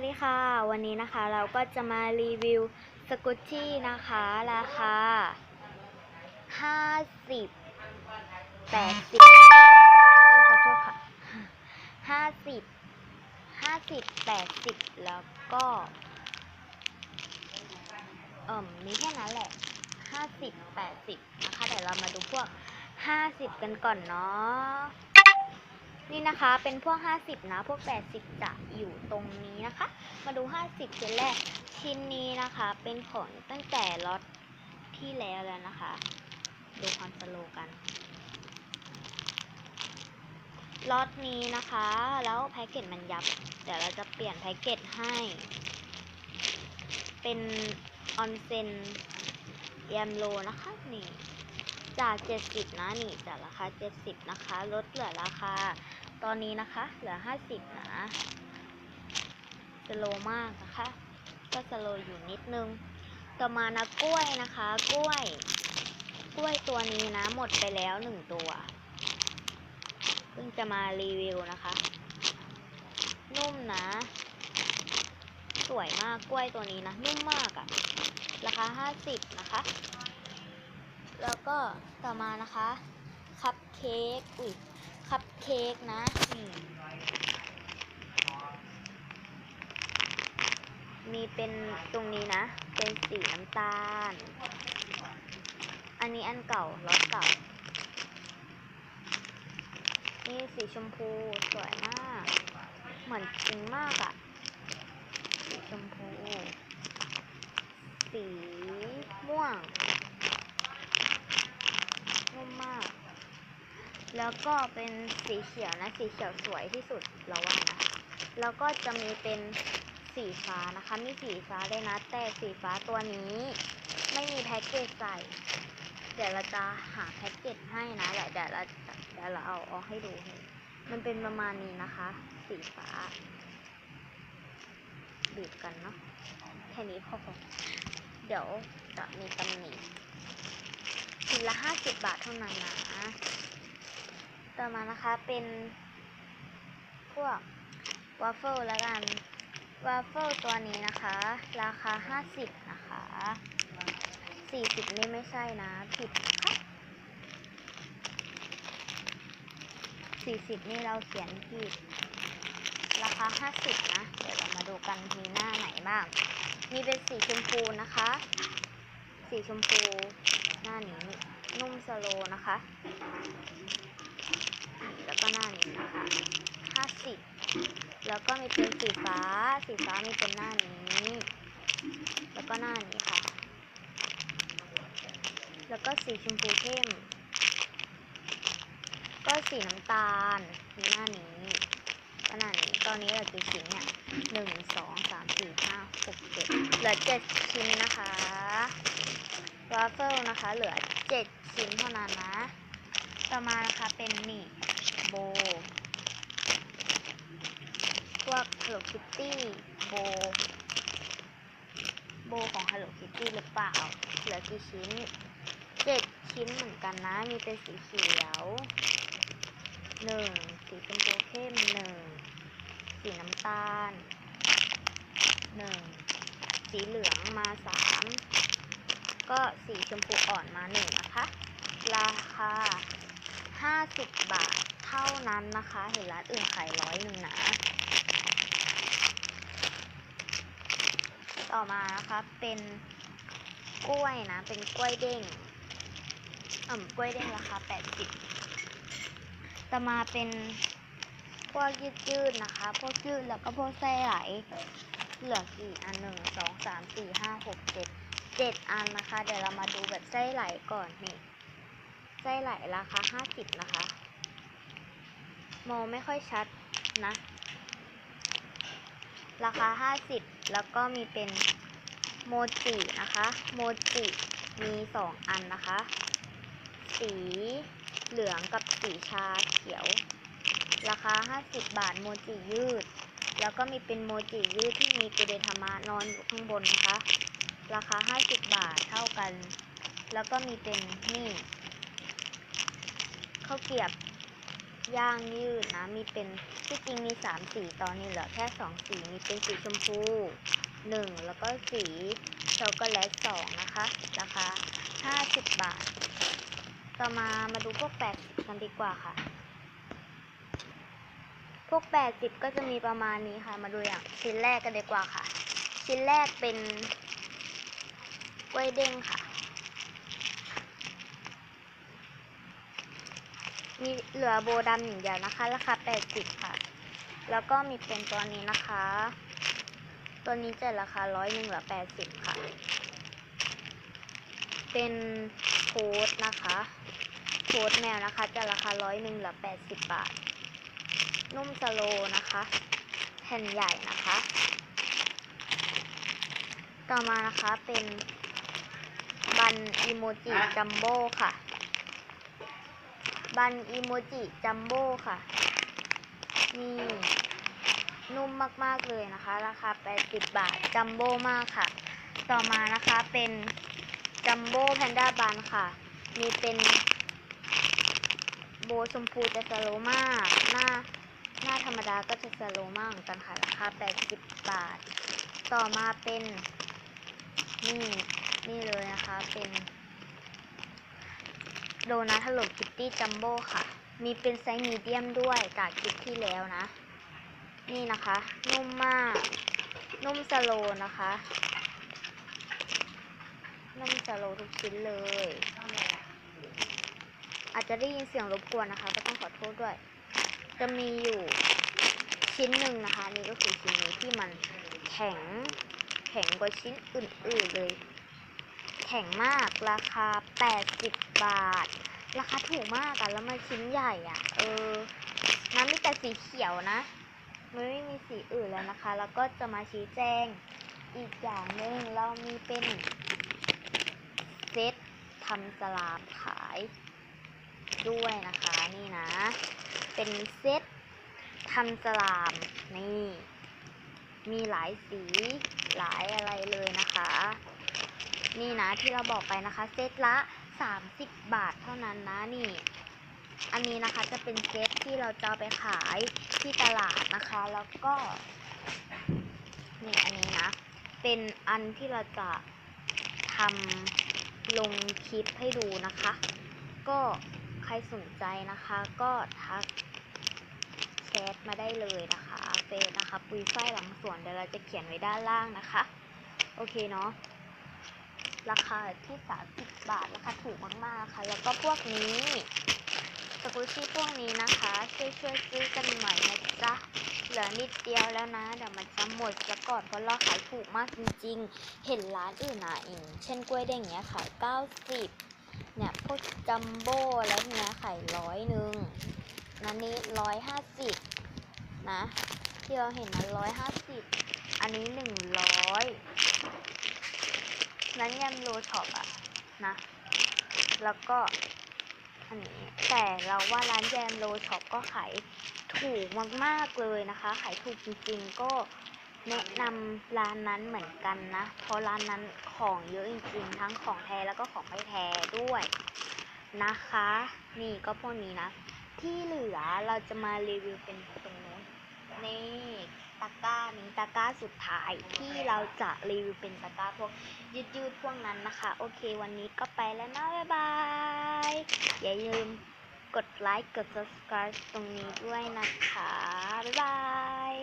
วัสดีค่ะ วันนี้นะคะเราก็จะมารีวิวสกุตชี่นะคะ ราคา 50 80ขอโทษค่ะ 50 50 80 แล้วก็เอ่มมีแค่นั้นแหละ 50 80 นะคะเดี๋ยวเรามาดูพวก 50 กันก่อนเนาะ นี่นะคะเป็นพวก 50 นะ พวก 80 จะอยู่ตรงนี้นะคะ มาดู 50ชิ้นแรกชิ้นนี้นะคะ เป็นผลตั้งแต่ล็อตที่แล้วแล้วนะคะ ดูความสโลกันล็อตนี้นะคะ แล้วแพ็กเกจมันยับ เดี๋ยวเราจะเปลี่ยนแพ็กเกจให้ เป็นออนเซนแยมโลนะคะนี่จาก 70 นะ นี่จากราคา 70 นะคะ ลดเหลือราคา ตอนนี้นะคะ เหลือ50นะสโลมากนะคะ ก็สโลอยู่นิดนึง ต่อมานะกล้วยนะคะ กล้วย กล้วยตัวนี้นะ หมดไปแล้วหนึ่งตัว เพิ่งจะมารีวิวนะคะ นุ่มนะ สวยมากกล้วยตัวนี้นะ นุ่มมากอะราคา50นะคะ แล้วก็ต่อมานะคะ คัพเค้ก อุ้ย คัพเค้กนะนี่มีเป็นตรงนี้นะ เป็นสีน้ำตาล อันนี้อันเก่ารถเก่า นี่สีชมพูสวยมาก เหมือนจริงมากอะสีชมพู สีม่วงนุ่มมาก แล้วก็เป็นสีเขียวนะ สีเขียวสวยที่สุดเราว่านะ แล้วก็จะมีเป็นสีฟ้านะคะ มีสีฟ้าด้วยนะ แต่สีฟ้าตัวนี้ ไม่มีแพ็กเกจใส่ เดี๋ยวเราจะหาแพ็กเกจให้นะเดี๋ยวเดี๋ยวเราเดี๋ยวเราเอาออกให้ดูให้มันเป็นประมาณนี้นะคะ สีฟ้าบีบกันเนาะ แค่นี้พอเดี๋ยวจะมีตำหนิชิ้นละห้าสิบบาทเท่านั้นนะ ต่อมานะคะเป็น พวกวาฟเฟิลแล้วกันวาฟเฟิลตัวนี้นะคะ ราคาห้าสิบนะคะสี่สิบนี่ไม่ใช่นะ ผิดค่ะสี่สิบนี่เราเขียนผิด ราคาห้าสิบนะ เดี๋ยวเรามาดูกันมีหน้าไหนบ้าง มีเป็นสีชมพูนะคะ สีชมพู หน้านี้นุ่มสโลนะคะ แล้วก็หน้านี้นะคะห้าสิบแล้วก็มีเป็นสีฟ้า สีฟ้ามีเป็นหน้านี้ แล้วก็หน้านี้ค่ะ แล้วก็สีชมพูเข้ม ก็สีน้ำตาลมีหน้านี้ก็หน้านี้ตอนนี้เหลือกี่ชิ้นเนี่ยหนึ่งสองสามสี่ห้าหกเจ็ดเหลือเจ็ดชิ้นนะคะวาฟเฟิลนะคะ เหลือเจ็ดชิ้นเท่านั้นนะ ต่อมานะคะเป็นนี่ โบ พวก Hello Kitty โบ โบของ Hello Kitty หรือเปล่า เหลือกี่ชิ้นเจ็ดชิ้นเหมือนกันนะ มีเป็นสีเขียวหนึ่งสีชมพูเข้มหนึ่งสีน้ำตาลหนึ่งสีเหลืองมาสามก็สีชมพูอ่อนมาหนึ่งนะคะ ราคา 50 บาท เท่านั้นนะคะ เห็นร้านอื่นขายร้อยหนึ่งนะ ต่อมานะคะเป็นกล้วยนะ เป็นกล้วยเด้งอ่ำกล้วยเด้งราคา80ต่อมาเป็นพวกยืดยืดๆนะคะ พวกยืดแล้วก็พวกไส้ไหล เหลือกี่อันหนึ่งสองสามสี่ห้าหกเจ็ดเจ็ดอันนะคะ เดี๋ยวเรามาดูแบบไส้ไหลก่อนนี่ไส้ไหลราคาห้าสิบนะคะ มองไม่ค่อยชัดนะ ราคาห้าสิบแล้วก็มีเป็นโมจินะคะ โมจิมีสองอันนะคะ สีเหลืองกับสีชาเขียว ราคาห้าสิบบาทโมจิยืด แล้วก็มีเป็นโมจิยืดที่มีกุเดธรรมะนอนอยู่ข้างบนนะคะ ราคาห้าสิบบาทเท่ากัน แล้วก็มีเป็นนี่ข้าวเกียบ ย่างยืดนะ มีเป็นที่จริงมีสามสีตอนนี้เหลือแค่สองสี มีเป็นสีชมพูหนึ่งแล้วก็สีช็อกโกแลตสองนะคะ ราคาห้าสิบบาท ต่อมามาดูพวกแปดสิบกันดีกว่าค่ะ พวกแปดสิบก็จะมีประมาณนี้ค่ะ มาดูอย่างชิ้นแรกกันดีกว่าค่ะ ชิ้นแรกเป็นกล้วยเด้งค่ะ มีเหลือโบดำอย่างเดียวนะคะ ราคา80ค่ะ แล้วก็มีเป็นตัวนี้นะคะ ตัวนี้จะราคาร้อยหนึ่งเหลือ80ค่ะ เป็นโค้ดนะคะโค้ดแมวนะคะ จะราคาร้อยหนึ่งเหลือ80บาท นุ่มสโลนะคะ แผ่นใหญ่นะคะ ต่อมานะคะเป็นบันอีโมจิจัมโบ้ค่ะ บันอีโมจิจัมโบ้ค่ะ นี่ นุ่มมากๆเลยนะคะ ราคา 80 บาท จัมโบ้มากค่ะ ต่อมานะคะเป็นจัมโบ้แพนด้าบันค่ะ มีเป็นโบชมพูจะสโลมากหน้าหน้าธรรมดาก็จะสโลมากเหมือนกันค่ะ ราคา 80 บาท ต่อมาเป็น นี่ นี่เลยนะคะ เป็น โดนัทฮัลโหลคิตตี้จัมโบ้ค่ะ มีเป็นไซส์มีเดียมด้วยจากคลิปที่แล้วนะ นี่นะคะ นุ่มมาก นุ่มสโลนะคะ นุ่มสโลทุกชิ้นเลย อาจจะได้ยินเสียงรบกวนนะคะ ก็ต้องขอโทษด้วย จะมีอยู่ชิ้นหนึ่งนะคะ นี่ก็คือชิ้นนี้ที่มันแข็งแข็งกว่าชิ้นอื่นๆเลย แข็งมากราคา 80 บาท ราคาถูกมากอะแล้วมันชิ้นใหญ่อะเออน้ำมีแต่สีเขียวนะมันไม่มีสีอื่นแล้วนะคะ แล้วก็จะมาชี้แจงอีกอย่างหนึ่งเรามีเป็นเซตทำสลามขายด้วยนะคะนี่นะ เป็นเซตทำสลามนี่ มีหลายสีหลายอะไรเลยนะคะ นี่นะที่เราบอกไปนะคะ เซตละ 30 บาทเท่านั้นนะนี่ อันนี้นะคะจะเป็นเซตที่เราจะไปขายที่ตลาดนะคะ แล้วก็ นี่อันนี้นะ เป็นอันที่เราจะทำลงคลิปให้ดูนะคะ ก็ใครสนใจนะคะ ก็ทักแชทมาได้เลยนะคะ เฟซนะคะ ปุยฝ้ายหลังสวนเดี๋ยวเราจะเขียนไว้ด้านล่างนะคะ โอเคเนาะ ราคาที่ 30 บาทราคาถูกมากๆค่ะ แล้วก็พวกนี้สกุชี่พวกนี้นะคะ ช่วยช่วยๆซื้อกันหน่อยนะจ๊ะเหลือนิดเดียวแล้วนะ เดี๋ยวมันจะหมดซะก่อนเพราะเราขายถูกมากจริง ๆ เห็นร้านอื่นอะเอง เช่นกล้วยแดงเนี้ยขาย 90 เนี่ยพวกจัมโบ้แล้วเนี้ยขายร้อยหนึ่งนันนี้ร้อยห้าสิบนะ ที่เราเห็นนะร้อยห้าสิบอันนี้หนึ่งร้อย นั้นยำโลช็อปอะนะ แล้วก็อันนี้แต่เราว่าร้านแยมโลช็อปก็ขายถูกมากๆเลยนะคะ ขายถูกจริงๆก็แนะนำร้านนั้นเหมือนกันนะ เพราะร้านนั้นของเยอะจริงๆ ทั้งของแท้แล้วก็ของไม่แท้ด้วยนะคะ นี่ก็พวกนี้นะ ที่เหลือเราจะมารีวิวเป็นตรงนู้นนี่ ตะกร้านี้ตะกร้าสุดท้ายที่เราจะรีวิวเป็นตะกร้าพวกยืดๆพวกนั้นนะคะ โอเค วันนี้ก็ไปแล้วนะ บ๊ายบาย อย่าลืมกดไลค์ กด subscribe ตรงนี้ด้วยนะคะ บ๊ายบาย